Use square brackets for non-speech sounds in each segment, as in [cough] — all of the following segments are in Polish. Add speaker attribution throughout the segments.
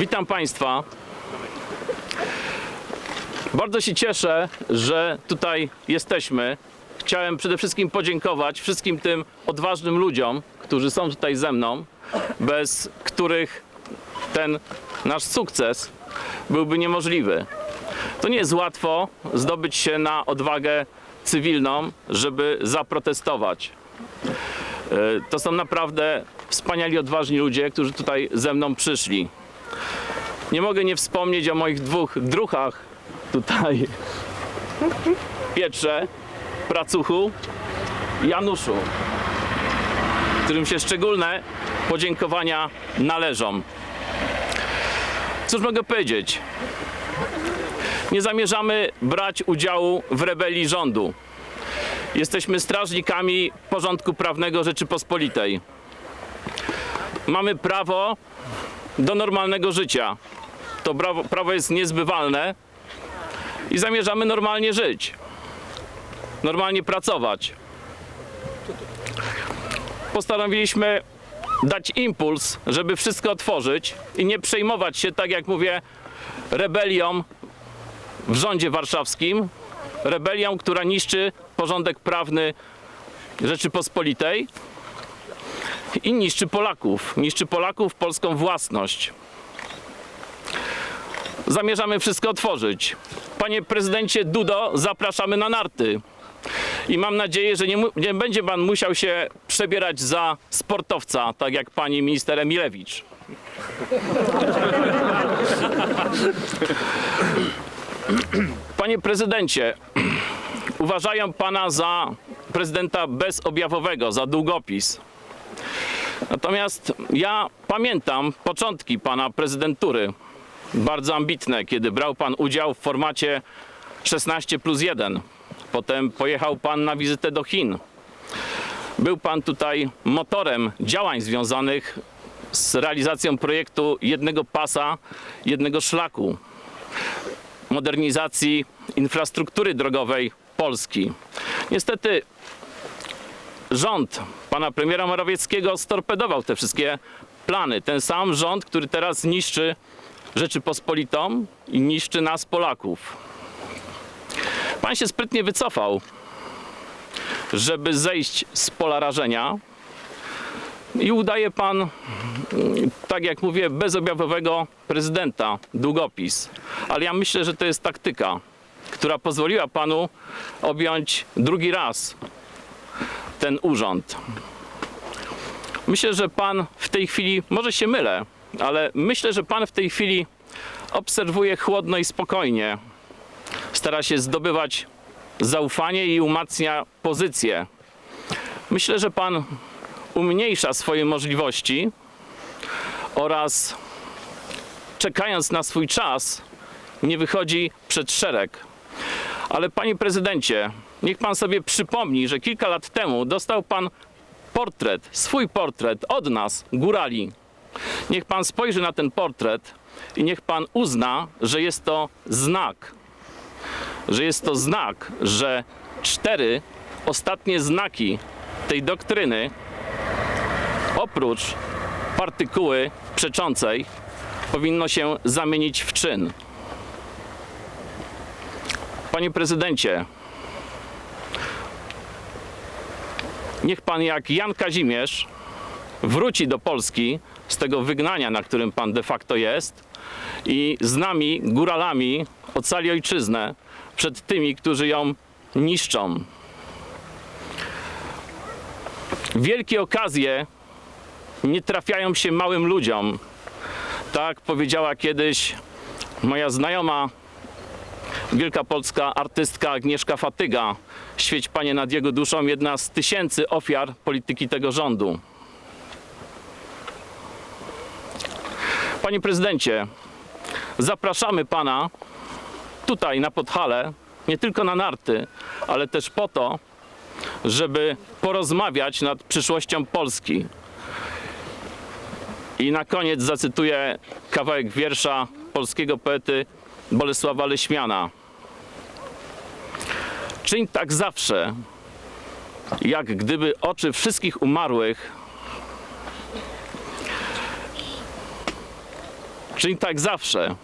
Speaker 1: Witam Państwa. Bardzo się cieszę, że tutaj jesteśmy. Chciałem przede wszystkim podziękować wszystkim tym odważnym ludziom, którzy są tutaj ze mną, bez których ten nasz sukces byłby niemożliwy. To nie jest łatwo zdobyć się na odwagę cywilną, żeby zaprotestować. E, To są naprawdę wspaniali, odważni ludzie, którzy tutaj ze mną przyszli. Nie mogę nie wspomnieć o moich dwóch druchach tutaj. Pietrze, Pracuchu Januszu, którym się szczególne podziękowania należą. Cóż mogę powiedzieć? Nie zamierzamy brać udziału w rebelii rządu. Jesteśmy strażnikami porządku prawnego Rzeczypospolitej. Mamy prawo do normalnego życia. To prawo, prawo jest niezbywalne i zamierzamy normalnie żyć, normalnie pracować. Postanowiliśmy dać impuls, żeby wszystko otworzyć i nie przejmować się, tak jak mówię, rebelią w rządzie warszawskim, rebelią, która niszczy porządek prawny Rzeczypospolitej i niszczy Polaków, niszczy Polaków, polską własność. Zamierzamy wszystko otworzyć. Panie prezydencie Dudo, zapraszamy na narty. I mam nadzieję, że nie, nie będzie pan musiał się przebierać za sportowca, tak jak pani minister Emilewicz. Panie prezydencie, uważają pana za prezydenta bezobjawowego, za długopis. Natomiast ja pamiętam początki pana prezydentury, bardzo ambitne, kiedy brał pan udział w formacie 16 plus 1. Potem pojechał pan na wizytę do Chin. Był pan tutaj motorem działań związanych z realizacją projektu jednego pasa, jednego szlaku, modernizacji infrastruktury drogowej Polski. Niestety rząd pana premiera Morawieckiego storpedował te wszystkie plany. Ten sam rząd, który teraz niszczy Rzeczypospolitą i niszczy nas Polaków. Pan się sprytnie wycofał, żeby zejść z pola rażenia i udaje pan, tak jak mówię, bezobjawowego prezydenta, długopis. Ale ja myślę, że to jest taktyka, która pozwoliła panu objąć drugi raz ten urząd. Myślę, że pan w tej chwili, może się mylę, ale myślę, że pan w tej chwili obserwuje chłodno i spokojnie. Stara się zdobywać zaufanie i umacnia pozycję. Myślę, że pan umniejsza swoje możliwości oraz czekając na swój czas, nie wychodzi przed szereg. Ale panie prezydencie, niech pan sobie przypomni, że kilka lat temu dostał pan portret, swój portret od nas, górali. Niech pan spojrzy na ten portret i niech pan uzna, że jest to znak. Że jest to znak, że cztery ostatnie znaki tej doktryny, oprócz partykuły przeczącej, powinno się zamienić w czyn. Panie prezydencie, niech pan jak Jan Kazimierz wróci do Polski z tego wygnania, na którym pan de facto jest i z nami, góralami, ocali ojczyznę przed tymi, którzy ją niszczą. Wielkie okazje nie trafiają się małym ludziom. Tak powiedziała kiedyś moja znajoma wielka polska artystka Agnieszka Fatyga. Świeć Panie nad jego duszą, jedna z tysięcy ofiar polityki tego rządu. Panie prezydencie, zapraszamy Pana tutaj na Podhale, nie tylko na narty, ale też po to, żeby porozmawiać nad przyszłością Polski. I na koniec zacytuję kawałek wiersza polskiego poety Bolesława Leśmiana. Czyń tak zawsze, jak gdyby oczy wszystkich umarłych Czyli tak zawsze.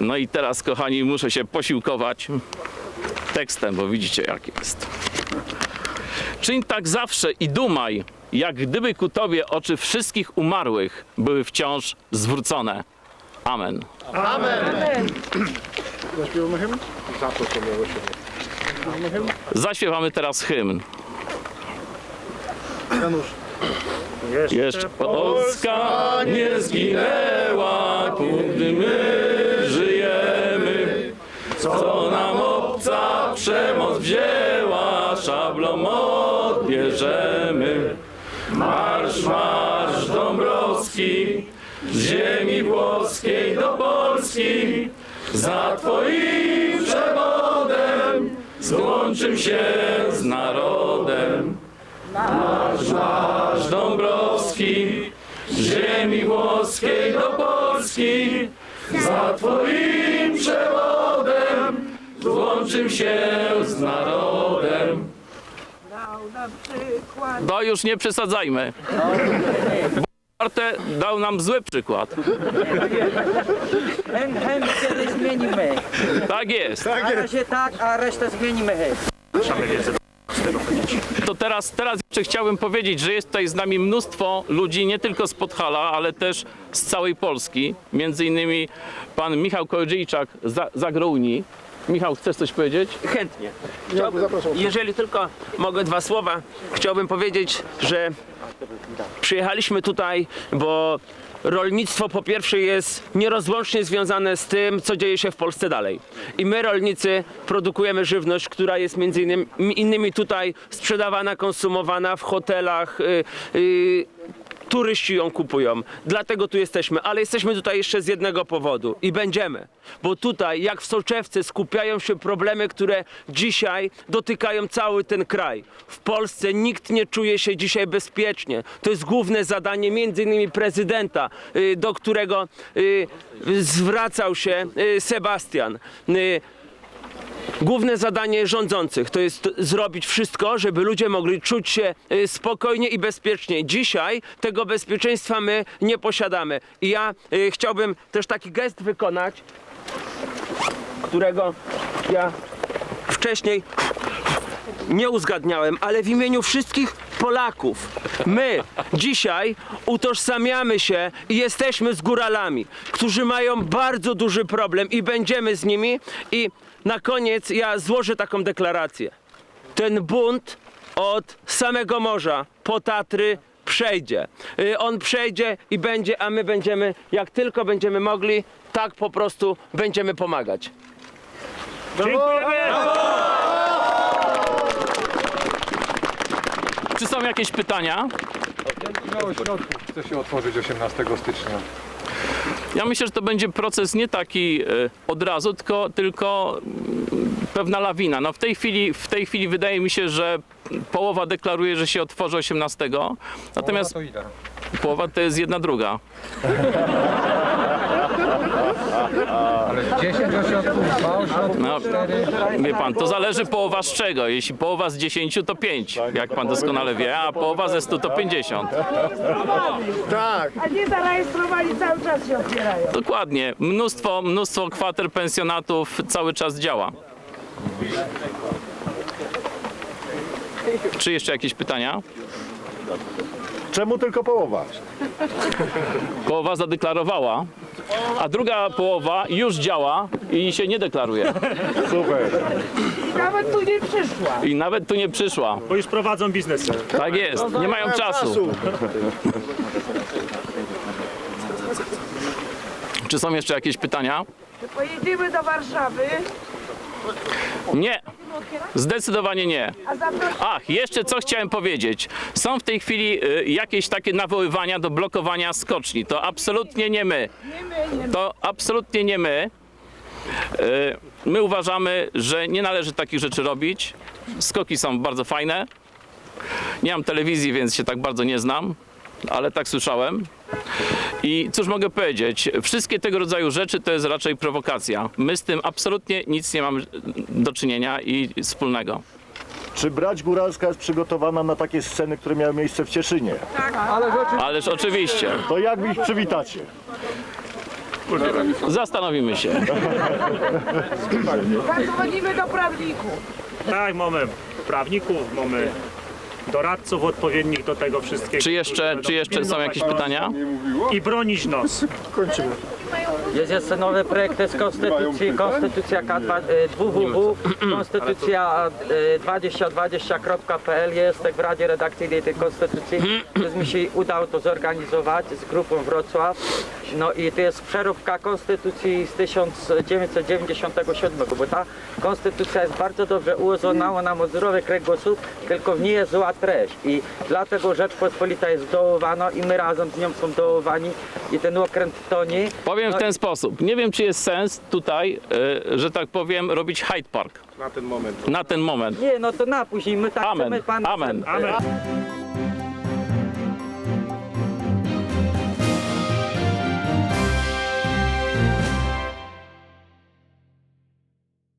Speaker 1: No i teraz, kochani, muszę się posiłkować tekstem, bo widzicie jak jest. Czyń tak zawsze i dumaj, jak gdyby ku Tobie oczy wszystkich umarłych były wciąż zwrócone. Amen.
Speaker 2: Zaśpiewamy hymn?
Speaker 1: Zaśpiewamy teraz hymn.
Speaker 2: Janusz.
Speaker 1: Jeszcze Polska nie zginęła, gdy my żyjemy. Co nam obca przemoc wzięła, szablą odbierzemy. Marsz, marsz Dąbrowski, z ziemi włoskiej do Polski. Za Twoim przewodem złączym się z narodem. Marsz Dąbrowski, z ziemi włoskiej do Polski, za Twoim przewodem złączym się z narodem.
Speaker 3: Dał na przykład.
Speaker 1: No już nie przesadzajmy. Arte dał nam zły przykład.
Speaker 4: Hen, hen wtedy zmienimy.
Speaker 1: Tak jest.
Speaker 4: Na razie tak, a resztę zmienimy hen.
Speaker 1: To teraz, teraz jeszcze chciałbym powiedzieć, że jest tutaj z nami mnóstwo ludzi, nie tylko z Podhala, ale też z całej Polski. Między innymi pan Michał Kołodziejczak z Zagrouni. Michał, chcesz coś powiedzieć?
Speaker 5: Chętnie.
Speaker 2: Ja zapraszam.
Speaker 5: Jeżeli tylko mogę dwa słowa, chciałbym powiedzieć, że przyjechaliśmy tutaj, bo rolnictwo po pierwsze jest nierozłącznie związane z tym, co dzieje się w Polsce dalej. I my rolnicy produkujemy żywność, która jest między innymi, innymi tutaj sprzedawana, konsumowana w hotelach. y, y, Turyści ją kupują, dlatego tu jesteśmy, ale jesteśmy tutaj jeszcze z jednego powodu i będziemy, bo tutaj, jak w soczewce, skupiają się problemy, które dzisiaj dotykają cały ten kraj. W Polsce nikt nie czuje się dzisiaj bezpiecznie. To jest główne zadanie między innymi prezydenta, y, do którego y, zwracał się y, Sebastian. Główne zadanie rządzących to jest zrobić wszystko, żeby ludzie mogli czuć się y, spokojnie i bezpiecznie. Dzisiaj tego bezpieczeństwa my nie posiadamy. I ja y, chciałbym też taki gest wykonać, którego ja wcześniej nie uzgadniałem, ale w imieniu wszystkich Polaków. My dzisiaj utożsamiamy się i jesteśmy z góralami, którzy mają bardzo duży problem i będziemy z nimi. I na koniec ja złożę taką deklarację. Ten bunt od samego morza po Tatry przejdzie. Y, On przejdzie i będzie, a my będziemy, jak tylko będziemy mogli, tak po prostu będziemy pomagać.
Speaker 1: Czy są jakieś pytania?
Speaker 2: Mało środków chce się otworzyć 18 stycznia.
Speaker 1: Ja myślę, że to będzie proces nie taki e, od razu, tylko, tylko mm, pewna lawina. No w tej chwili, w tej chwili wydaje mi się, że połowa deklaruje, że się otworzy 18, natomiast
Speaker 2: to ile?
Speaker 1: połowa to jest jedna druga. [laughs]
Speaker 2: Ale 10 ośrodków, 2 ośrodki,
Speaker 1: No, wie pan, to zależy połowa z czego. Jeśli połowa z 10 to 5, jak pan doskonale wie, a połowa ze 100 to 50.
Speaker 3: A nie zarejestrowali cały czas się otwierają.
Speaker 1: Dokładnie. Mnóstwo, mnóstwo kwater pensjonatów cały czas działa. Czy jeszcze jakieś pytania?
Speaker 6: Czemu tylko połowa?
Speaker 1: Połowa zadeklarowała, a druga połowa już działa i się nie deklaruje.
Speaker 6: Super.
Speaker 3: Nawet tu nie przyszła.
Speaker 1: I nawet tu nie przyszła.
Speaker 7: Bo już prowadzą biznesy.
Speaker 1: Tak jest, nie mają czasu. Czy są jeszcze jakieś pytania?
Speaker 3: Czy pojedziemy do Warszawy,
Speaker 1: Nie. Zdecydowanie nie. Ach, jeszcze co chciałem powiedzieć. Są w tej chwili y, jakieś takie nawoływania do blokowania skoczni. To absolutnie nie my. To absolutnie nie my. Y, My uważamy, że nie należy takich rzeczy robić. Skoki są bardzo fajne. Nie mam telewizji, więc się tak bardzo nie znam, ale tak słyszałem. I cóż mogę powiedzieć? Wszystkie tego rodzaju rzeczy to jest raczej prowokacja. My z tym absolutnie nic nie mamy do czynienia i wspólnego.
Speaker 6: Czy brać góralska jest przygotowana na takie sceny, które miały miejsce w Cieszynie?
Speaker 1: Ależ oczywiście.
Speaker 6: To jak ich przywitacie?
Speaker 1: Zastanowimy się.
Speaker 3: Zadzwonimy do prawników.
Speaker 7: Tak, mamy prawników, mamy doradców odpowiednich do tego wszystkiego.
Speaker 1: Czy jeszcze, czy jeszcze są jakieś pytania?
Speaker 7: I bronić nas.
Speaker 4: Jest jeszcze nowy projekt z Konstytucji, Konstytucja K2, y, www, [clears throat] Konstytucja y, 2020.pl jest tak w Radzie Redakcyjnej tej Konstytucji, więc mi się udało to zorganizować z grupą Wrocław. No i to jest przeróbka Konstytucji z 1997, bo ta Konstytucja jest bardzo dobrze ułożona, ona ma zdrowy kręgosłup, tylko w niej jest zła treść i dlatego Rzeczpospolita jest dołowana i my razem z nią są dołowani i ten okręt toni.
Speaker 1: Powiem w
Speaker 4: No
Speaker 1: ten sposób. Nie wiem, czy jest sens tutaj, y, że tak powiem, robić Hyde Park. Na ten moment. Na ten moment.
Speaker 4: Nie, no to na później, my tak
Speaker 1: Amen.
Speaker 4: chcemy pan...
Speaker 1: Amen.
Speaker 7: Amen.